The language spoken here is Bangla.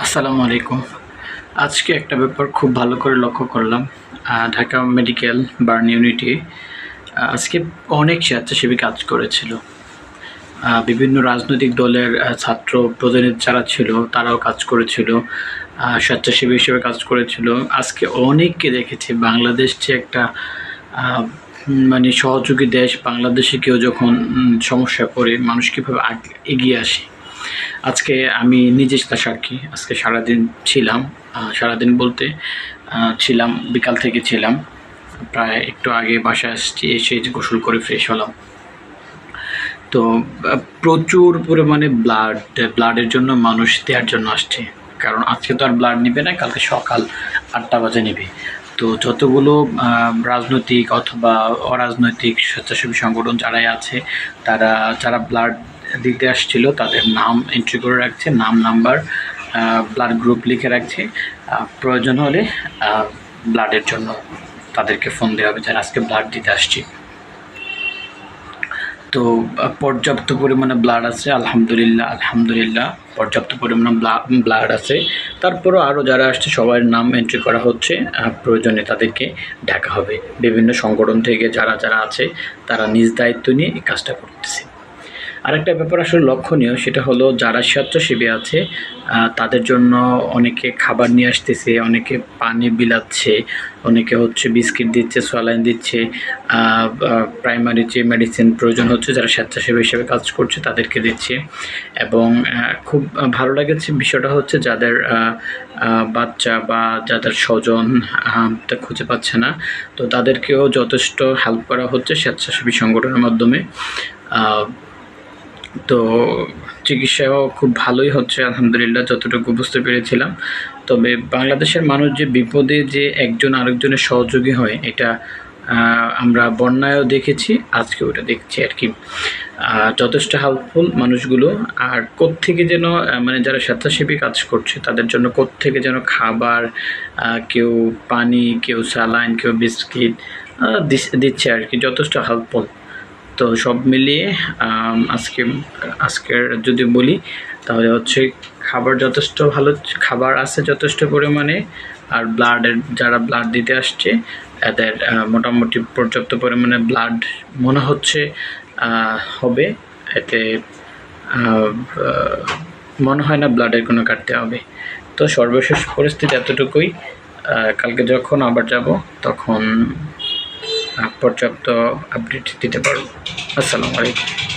আসসালামু আলাইকুম। আজকে একটা ব্যাপার খুব ভালো করে লক্ষ্য করলাম ঢাকা মেডিকেল বার্ন ইউনিটি আজকে অনেক স্বেচ্ছাসেবী কাজ করেছিল। বিভিন্ন রাজনৈতিক দলের ছাত্র প্রতিনিধি যারা ছিল, তারাও কাজ করেছিল স্বেচ্ছাসেবী হিসেবে কাজ করেছিল। আজকে অনেককে দেখেছি, বাংলাদেশ যে একটা মানে সহযোগী দেশ, বাংলাদেশে কেউ যখন সমস্যা পড়ে, মানুষ কীভাবে এগিয়ে আসে। আজকে আমি নিজে তার সাক্ষী, আজকে সারাদিন ছিলাম সারাদিন বলতে ছিলাম, বিকাল থেকে ছিলাম। প্রায় একটু আগে বাসায় আসছি, এসে গোসল করে ফ্রেশ হলাম। তো প্রচুর পরিমাণে ব্লাড ব্লাডের জন্য মানুষ দেওয়ার জন্য আসছে। কারণ আজকে তো আর ব্লাড নিবে না, কালকে সকাল আটটা বাজে নেবে। তো যতগুলো রাজনৈতিক অথবা অরাজনৈতিক স্বেচ্ছাসেবী সংগঠন যারাই আছে, তারা, যারা ব্লাড দিতে আসছিল, তাদের নাম এন্ট্রি করে রাখছে, নাম নাম্বার ব্লাড গ্রুপ লিখে রাখছে। প্রয়োজন হলে ব্লাডের জন্য তাদেরকে ফোন দেওয়া হবে, যারা আজকে ব্লাড দিতে আসছে। তো পর্যাপ্ত পরিমাণে ব্লাড আছে, আলহামদুলিল্লাহ আলহামদুলিল্লাহ, পর্যাপ্ত পরিমাণে ব্লাড আছে। তারপরও আরও যারা আসছে, সবার নাম এন্ট্রি করা হচ্ছে প্রয়োজনে তাদেরকে ডাকা হবে। বিভিন্ন সংগঠন থেকে যারা যারা আছে, তারা নিজ দায়িত্ব নিয়ে এই কাজটা করতেছে। আরেকটা ব্যাপার আসলে লক্ষণীয়, সেটা হলো যারা স্বেচ্ছাসেবী আছে তাদের জন্য অনেকে খাবার নিয়ে আসতেছে, অনেকে পানি বিলাচ্ছে, অনেকে হচ্ছে বিস্কিট দিচ্ছে, স্যালাইন দিচ্ছে প্রাইমারি যে মেডিসিন প্রয়োজন হচ্ছে, যারা স্বেচ্ছাসেবী হিসেবে কাজ করছে, তাদেরকে দিচ্ছে। এবং খুব ভালো লেগেছে বিষয়টা হচ্ছে যাদের বাচ্চা বা যাদের স্বজন খুঁজে পাচ্ছে না, তো তাদেরকেও যথেষ্ট হেল্প করা হচ্ছে স্বেচ্ছাসেবী সংগঠনের মাধ্যমে। তো চিকিৎসাও খুব ভালোই হচ্ছে, আলহামদুলিল্লাহ, যতটুকু বুঝতে পেরেছিলাম। তবে বাংলাদেশের মানুষ যে বিপদে যে একজন আরেকজনের সহযোগী হয়, এটা আমরা বন্যায়ও দেখেছি আজকে ওটা দেখছি আর কি। যথেষ্ট হেল্পফুল মানুষগুলো, আর কোত্থেকে যেন মানে যারা স্বেচ্ছাসেবী কাজ করছে, তাদের জন্য কোত্থেকে যেন খাবার কেউ পানি, কেউ স্যালাইন, কেউ বিস্কিট দিচ্ছে আর কি, যথেষ্ট হেল্পফুল তো সব মিলিয়ে আজকে, আজকের যদি বলি, তাহলে হচ্ছে খাবার যথেষ্ট ভালো, খাবার আছে যথেষ্ট পরিমাণে, আর ব্লাডের যারা ব্লাড দিতে আসছে এদের মোটামুটি পর্যাপ্ত পরিমাণে ব্লাড মনে হচ্ছে হবে, এতে মনে হয় না ব্লাডের কোনো কাটতে হবে। তো সর্বশেষ পরিস্থিতি এতটুকুই কালকে যখন আবার যাব, তখন পর্যাপ্ত আপডেট দিতে পারব আসসালামু আলাইকুম।